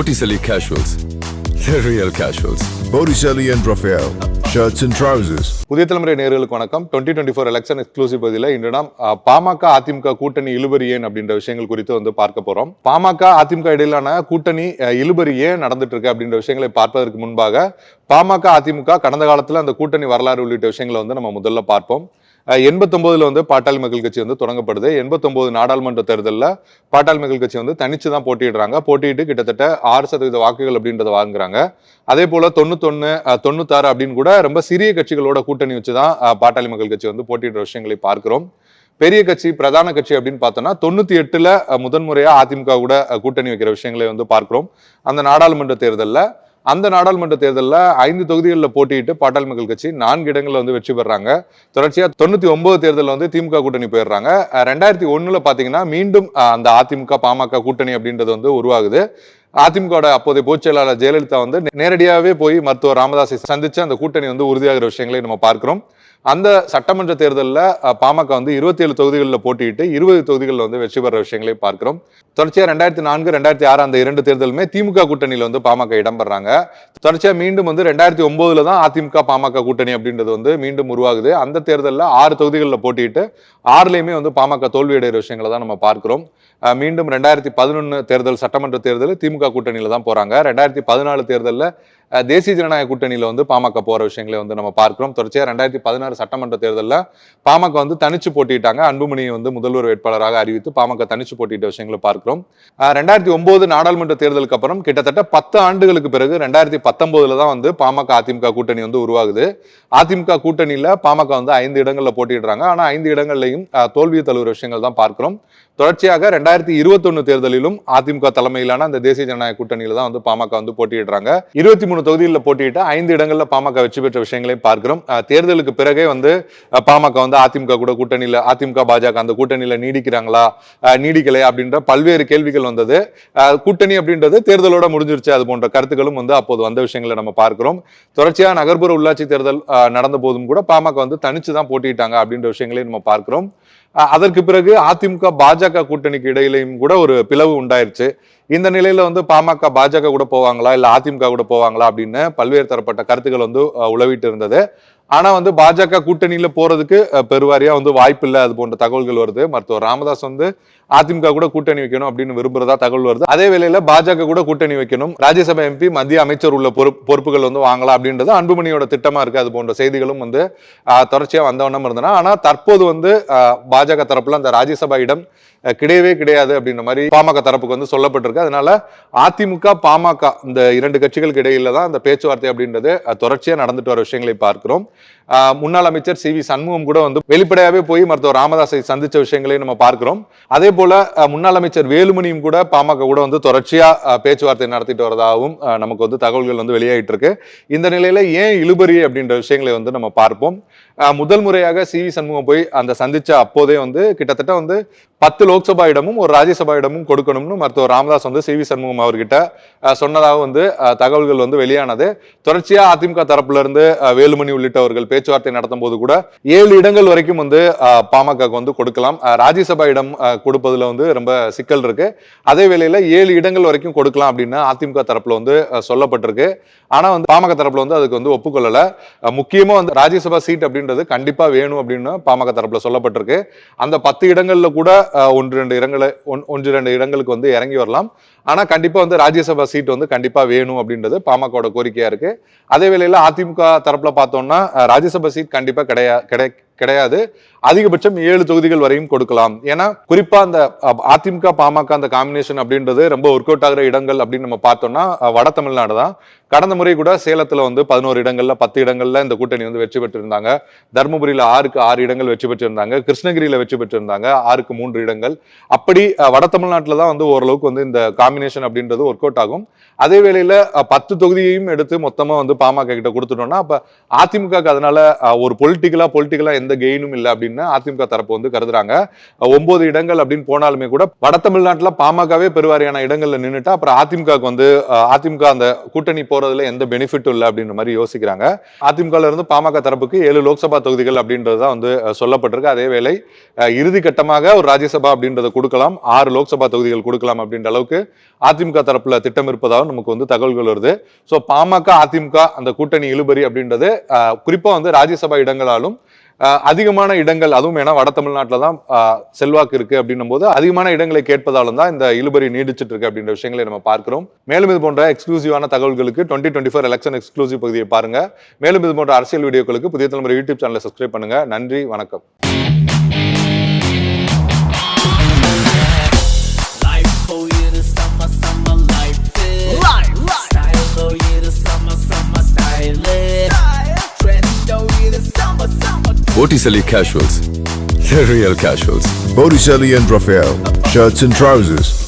Botticelli Casuals. The real casuals. Botticelli and Raphael, shirts and trousers. Puthiya Thalaimurai நேர்களுக்கு வணக்கம் twenty twenty four election exclusive பதில இன்று நாம் அஹ், பாமக அதிமுக கூட்டணி இழுபறி ஏன் அப்படின்ற விஷயங்கள் குறித்து வந்து பார்க்க போறோம் பாமக அதிமுக இடையிலான கூட்டணி அஹ், இழுபறி ஏன் நடந்துட்டு இருக்கு அப்படின்ற விஷயங்களை பார்ப்பதற்கு முன்பாக பாமக அதிமுக கடந்த காலத்தில் அந்த கூட்டணி வரலாறு உள்ளிட்ட விஷயங்களை வந்து நம்ம முதல்ல பார்ப்போம் எண்பத்தொம்போதில் வந்து பாட்டாளி மக்கள் கட்சி வந்து தொடங்கப்படுது. எண்பத்தொம்போது நாடாளுமன்ற தேர்தலில் பாட்டாளி மக்கள் கட்சி வந்து தனிச்சு தான் போட்டியிடுறாங்க. போட்டியிட்டு கிட்டத்தட்ட ஆறு சதவீத வாக்குகள் அப்படின்றத வாங்குறாங்க. அதே போல் தொண்ணூத்தொன்று தொண்ணூத்தாறு அப்படின்னு கூட ரொம்ப சிறிய கட்சிகளோட கூட்டணி வச்சு தான் பாட்டாளி மக்கள் கட்சி வந்து போட்டியிடுற விஷயங்களை பார்க்கிறோம். பெரிய கட்சி பிரதான கட்சி அப்படின்னு பார்த்தோம்னா தொண்ணூத்தி எட்டுல அஹ், முதன்முறையா அதிமுக கூட கூட்டணி வைக்கிற விஷயங்களை வந்து பார்க்கிறோம். அந்த நாடாளுமன்ற தேர்தலில் அந்த நாடாளுமன்ற தேர்தலில் ஐந்து தொகுதிகளில் போட்டியிட்டு பாட்டாளி மக்கள் கட்சி நான்கு இடங்களில் வந்து வெற்றி பெறாங்க. தொடர்ச்சியா தொண்ணூத்தி ஒன்பது தேர்தலில் வந்து திமுக கூட்டணி போயிடுறாங்க. ரெண்டாயிரத்தி ஒண்ணுல பாத்தீங்கன்னா மீண்டும் அந்த அதிமுக பாமக கூட்டணி அப்படின்றது வந்து உருவாகுது. அதிமுக அப்போதைய பொதுச் செயலாளர் ஜெயலலிதா வந்து நேரடியாகவே போய் மருத்துவர் ராமதாஸை சந்திச்சு அந்த கூட்டணி வந்து உறுதியாகிற விஷயங்களை நம்ம பார்க்கிறோம். அந்த சட்டமன்ற தேர்தலில் பாமக வந்து இருபத்தி ஏழு தொகுதிகளில் போட்டியிட்டு இருபது தொகுதிகளில் வந்து வெற்றி பெற விஷயங்களை பார்க்கிறோம். தொடர்ச்சியா ரெண்டாயிரத்தி நான்கு ரெண்டாயிரத்தி ஆறு அந்த இரண்டு தேர்தலுமே திமுக கூட்டணியில் வந்து பாமக இடம்பெறாங்க. தொடர்ச்சியா மீண்டும் வந்து ரெண்டாயிரத்தி ஒன்பதுல தான் அதிமுக பாமக கூட்டணி அப்படின்றது வந்து மீண்டும் உருவாகுது. அந்த தேர்தலில் ஆறு தொகுதிகளில் போட்டியிட்டு ஆறுலையுமே வந்து பாமக தோல்வி அடைகிற விஷயங்களை தான் நம்ம பார்க்கிறோம். மீண்டும் ரெண்டாயிரத்தி பதினொன்று தேர்தல் சட்டமன்ற தேர்தல் திமுக கூட்டணியில் தான் போறாங்க. ரெண்டாயிரத்தி பதினாலு தேர்தலில் தேசிய ஜனநாயக கூட்டணியில் வந்து பாமக போற விஷயங்களை வந்து நம்ம பார்க்கிறோம். தொடர்ச்சியாக ரெண்டாயிரத்தி பதினாறு சட்டமன்ற தேர்தலில் பாமக வந்து தனிச்சு போட்டிட்டாங்க. அன்புமணியை வந்து முதல்வர் வேட்பாளராக அறிவித்து பாமக தனிச்சு போட்டிட்ட விஷயங்களை பார்க்கிறோம். ரெண்டாயிரத்தி ஒன்பது நாடாளுமன்ற தேர்தலுக்கு அப்புறம் கிட்டத்தட்ட பத்து ஆண்டுகளுக்கு பிறகு ரெண்டாயிரத்தி பத்தொன்பதுல தான் வந்து பாமக அதிமுக கூட்டணி வந்து உருவாகுது. அதிமுக கூட்டணியில பாமக வந்து ஐந்து இடங்களில் போட்டிடுறாங்க ஆனா ஐந்து இடங்கள்லையும் தோல்வியை தழுவுற விஷயங்கள் தான் பார்க்கிறோம். தொடர்ச்சியாக ரெண்டாயிரத்தி இருபத்தொன்னு தேர்தலிலும் அதிமுக தலைமையிலான அந்த தேசிய ஜனநாயக கூட்டணியில தான் வந்து பாமக வந்து போட்டியிடுறாங்க. இருபத்தி மூணு தொகுதிகளில் போட்டியிட்டு ஐந்து இடங்களில் பாமக வெற்றி பெற்ற விஷயங்களையும் பார்க்கிறோம். தேர்தலுக்கு பிறகே வந்து பாமக வந்து அதிமுக கூட கூட்டணியில அதிமுக பாஜக அந்த கூட்டணியில் நீடிக்கிறாங்களா? நீடிக்கலையா அப்படின்ற பல்வேறு கேள்விகள் வந்தது. கூட்டணி அப்படின்றது தேர்தலோட முடிஞ்சிருச்சு அது போன்ற கருத்துக்களும் வந்து அப்போது வந்த விஷயங்களை நம்ம பார்க்கிறோம். தொடர்ச்சியாக நகர்ப்புற உள்ளாட்சி தேர்தல் நடந்த போதும் கூட பாமக வந்து தனிச்சு தான் போட்டியிட்டாங்க அப்படின்ற விஷயங்களையும் நம்ம பார்க்கிறோம். அதற்கு பிறகு அதிமுக பாஜக கூட்டணிக்கு இடையிலையும் கூட ஒரு பிளவு உண்டாயிருச்சு. இந்த நிலையில வந்து பாமக பாஜக கூட போவாங்களா? இல்ல அதிமுக கூட போவாங்களா? அப்படின்னு பல்வேறு தரப்பட்ட கருத்துக்கள் வந்து உழவிட்டு இருந்தது. ஆனா வந்து பாஜக கூட்டணியில போறதுக்கு பெருவாரியா வந்து வாய்ப்பு இல்லை அது போன்ற தகவல்கள் வருது. மருத்துவர் ராமதாஸ் வந்து அதிமுக கூட கூட்டணி வைக்கணும் அப்படின்னு விரும்புறதா தகவல் வருது. அதே வேளையில பாஜக கூட கூட்டணி வைக்கணும். ராஜ்யசபா எம்பி மத்திய அமைச்சர் உள்ள பொறுப்பு பொறுப்புகள் வந்து வாங்கலாம் அப்படின்றது அன்புமணியோட திட்டமா இருக்கு. அது போன்ற செய்திகளும் வந்து தொடர்ச்சியா வந்தவண்ணம் இருந்தனா ஆனா தற்போது வந்து பாஜக தரப்புல அந்த ராஜ்யசபா இடம் கிடையவே கிடையாது அப்படின்ற மாதிரி பாமக தரப்புக்கு வந்து சொல்லப்பட்டிருக்கு. அதனால அதிமுக பாமக இந்த இரண்டு கட்சிகளுக்கு இடையில தான் அந்த பேச்சுவார்த்தை அப்படின்றது தொடர்ச்சியா நடந்துட்டு வர விஷயங்களை பார்க்கிறோம். முன்னாள் அமைச்சர் சி வி சண்முகம் கூட வந்து வெளிப்படையாகவே போய் மருத்துவர் ராமதாஸை சந்தித்த விஷயங்களையும் நம்ம பார்க்கிறோம். அதே போல முன்னாள் அமைச்சர் வேலுமணியும் கூட பாமக கூட வந்து தொடர்ச்சியாக பேச்சுவார்த்தை நடத்திட்டு வரதாகவும் நமக்கு வந்து தகவல்கள் வந்து வெளியாகிட்டு இருக்கு இந்த நிலையில ஏன் இழுபறி அப்படின்ற விஷயங்களை வந்து நம்ம பார்ப்போம். முதல் முறையாக சி வி சண்முகம் போய் அந்த சந்திச்ச அப்போதே வந்து கிட்டத்தட்ட வந்து பத்து லோக்சபா இடமும் ஒரு ராஜ்யசபா இடமும் கொடுக்கணும்னு மருத்துவர் ராமதாஸ் வந்து சி வி சண்முகம் அவர்கிட்ட சொன்னதாக வந்து தகவல்கள் வந்து வெளியானது. தொடர்ச்சியாக அதிமுக தரப்புல இருந்து அஹ், வேலுமணி அவர்கள் பேச்சுவார்த்தை நடத்தும் போது கூட ஏழு இடங்கள் வரைக்கும் வந்து பாமக பாமகவுக்கு வந்து கொடுக்கலாம். ராஜ்யசபா இடம் கொடுப்பதுல வந்து ரொம்ப சிக்கல் இருக்கு. அதே வேளையில ஏழு இடங்கள் வரைக்கும் கொடுக்கலாம் அப்படின்னு அதிமுக தரப்புல வந்து சொல்லப்பட்டிருக்கு. ஆனா வந்து பாமக தரப்புல வந்து அதுக்கு வந்து ஒப்புக்கொள்ளல. முக்கியமா வந்து ராஜ்யசபா சீட் அப்படின்றது கண்டிப்பா வேணும் அப்படின்னு பாமக தரப்புல சொல்லப்பட்டிருக்கு. அந்த பத்து இடங்கள்ல கூட ஒன்று ரெண்டு இடங்களை ஒன்- ஒன்று ரெண்டு இடங்களுக்கு வந்து இறங்கி வரலாம். ஆனா கண்டிப்பா வந்து ராஜ்யசபா சீட் வந்து கண்டிப்பா வேணும் அப்படின்றது பாமகவோட கோரிக்கையா இருக்கு. அதே வேளையில அதிமுக தரப்புல பார்த்தோம்னா ராஜ்யசபா சீட் கண்டிப்பா கிடையா கிடை கிடையாது. அதிகபட்சம் ஏழு தொகுதிகள் வரையும் கொடுக்கலாம். ஏன்னா குறிப்பா அந்த அதிமுக பாமக அந்த காம்பினேஷன் அப்படின்றது ரொம்ப ஒர்க் அவுட் ஆகிற இடங்கள் அப்படின்னு நம்ம பார்த்தோம்னா வட தமிழ்நாடு தான். கடந்த முறை கூட சேலத்துல வந்து பதினோரு இடங்கள்ல பத்து இடங்கள்ல இந்த கூட்டணி வந்து வெற்றி பெற்றிருந்தாங்க. தருமபுரியில ஆறுக்கு ஆறு இடங்கள் வெற்றி பெற்றிருந்தாங்க. கிருஷ்ணகிரியில வெற்றி பெற்றிருந்தாங்க. ஆறுக்கு மூன்று இடங்கள். அப்படி வட தமிழ்நாட்டில் தான் வந்து ஓரளவுக்கு வந்து இந்த காம்பினேஷன் அப்படின்றது ஒர்க் அவுட் ஆகும். அதே வேளையில பத்து தொகுதியையும் எடுத்து மொத்தமா வந்து பாமக கிட்ட கொடுத்துட்டோம்னா அப்ப அதிமுக அதனால ஒரு பொலிட்டிக்கலா பொலிட்டிக்கலா எந்த கெயினும் இல்லை அப்படின்னு அப்படின்னு அதிமுக தரப்பு வந்து கருதுறாங்க. ஒன்பது இடங்கள் அப்படின்னு போனாலுமே கூட வட தமிழ்நாட்டில் பாமகவே பெருவாரியான இடங்கள்ல நின்னுட்டா அப்புறம் அதிமுகவுக்கு வந்து அதிமுக அந்த கூட்டணி போறதுல எந்த பெனிஃபிட்டும் இல்லை அப்படின்ற மாதிரி யோசிக்கிறாங்க. அதிமுகல இருந்து பாமக தரப்புக்கு ஏழு லோக்சபா தொகுதிகள் அப்படின்றது தான் வந்து சொல்லப்பட்டிருக்கு. அதே வேளை இறுதி கட்டமாக ஒரு ராஜ்யசபா அப்படின்றத கொடுக்கலாம். ஆறு லோக்சபா தொகுதிகள் கொடுக்கலாம் அப்படின்ற அளவுக்கு அதிமுக தரப்புல திட்டம் இருப்பதாக நமக்கு வந்து தகவல்கள் வருது. ஸோ பாமக அதிமுக அந்த கூட்டணி இழுபறி அப்படின்றது குறிப்பாக குறிப்பா வந்து ராஜ்யசபா இடங்களாலும் அதிகமான இடங்கள் அதுவும் ஏன்னா வட தமிழ்நாட்டில் தான் செல்வாக்கு இருக்கு அப்படின்னும் போது அதிகமான இடங்களை கேட்பதாலும் தான் இந்த இழுபறி நீடிச்சிட்டு இருக்கு அப்படின்ற விஷயங்களை நம்ம பார்க்கிறோம். மேலும் இது போன்ற எக்ஸ்க்ளூசிவான தகவல்களுக்கு twenty twenty four election exclusive பகுதியை பாருங்க. மேலும் இது போன்ற அரசியல் வீடியோக்களுக்கு புதிய தலைமுறை யூடியூப் சேனலை சப்ஸ்கிரைப் பண்ணுங்க. நன்றி வணக்கம். Botticelli Casuals. The real casuals. Botticelli and Raphael, shirts and trousers.